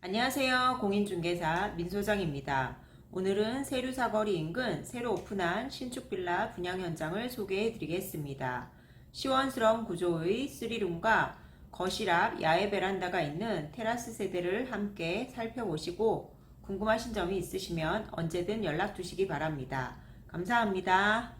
안녕하세요. 공인중개사 민소장입니다. 오늘은 세류 사거리 인근 새로 오픈한 신축 빌라 분양 현장을 소개해 드리겠습니다. 시원스러운 구조의 3룸과 거실 앞 야외 베란다가 있는 테라스 세대를 함께 살펴보시고 궁금하신 점이 있으시면 언제든 연락 주시기 바랍니다. 감사합니다.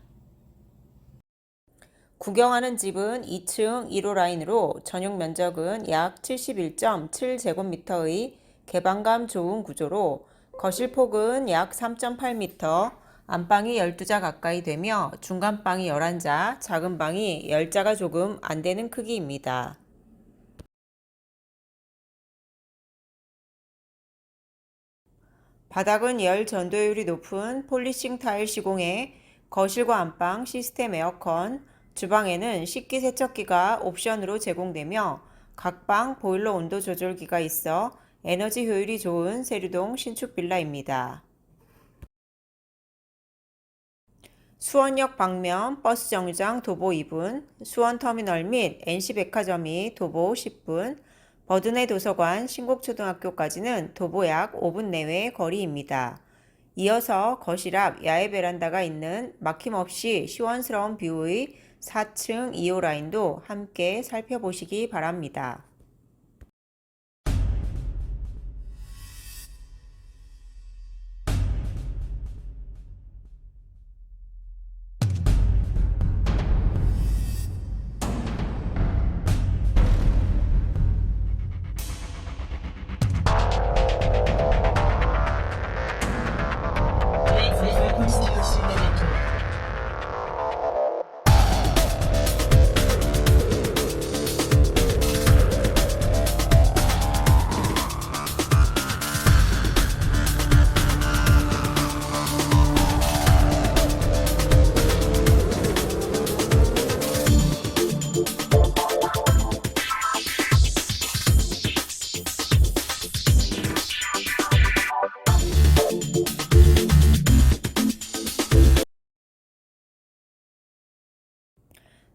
구경하는 집은 2층 1호 라인으로 전용 면적은 약 71.7제곱미터의 개방감 좋은 구조로 거실 폭은 약 3.8m, 안방이 12자 가까이 되며 중간방이 11자, 작은 방이 10자가 조금 안 되는 크기입니다. 바닥은 열 전도율이 높은 폴리싱 타일 시공에 거실과 안방 시스템 에어컨, 주방에는 식기 세척기가 옵션으로 제공되며 각방 보일러 온도 조절기가 있어 에너지 효율이 좋은 세류동 신축 빌라입니다. 수원역 방면 버스 정류장 도보 2분, 수원터미널 및 NC백화점이 도보 10분, 버드네 도서관 신곡초등학교까지는 도보 약 5분 내외의 거리입니다. 이어서 거실 앞 야외 베란다가 있는 막힘없이 시원스러운 뷰의 4층 2호 라인도 함께 살펴보시기 바랍니다.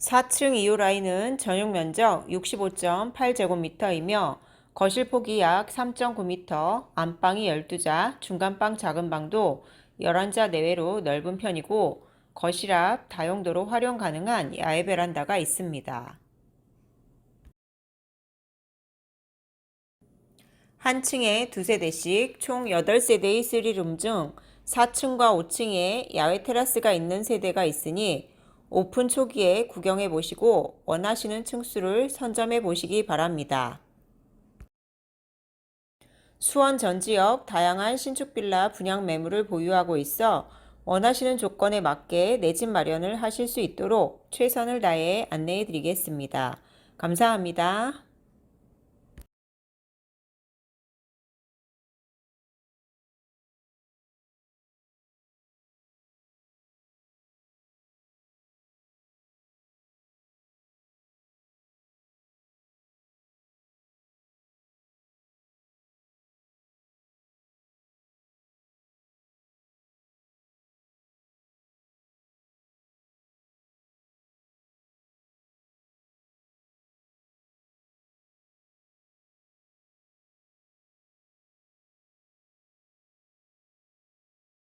사층 2호 라인은 전용 면적 65.8제곱미터이며 거실 폭이 약 3.9m, 안방이 12자, 중간방 작은 방도 11자 내외로 넓은 편이고 거실 앞 다용도로 활용 가능한 야외 베란다가 있습니다. 한 층에 두 세 대씩 총 8세대의 3룸 중 4층과 5층에 야외 테라스가 있는 세대가 있으니 오픈 초기에 구경해 보시고 원하시는 층수를 선점해 보시기 바랍니다. 수원 전 지역 다양한 신축 빌라 분양 매물을 보유하고 있어 원하시는 조건에 맞게 내 집 마련을 하실 수 있도록 최선을 다해 안내해 드리겠습니다. 감사합니다.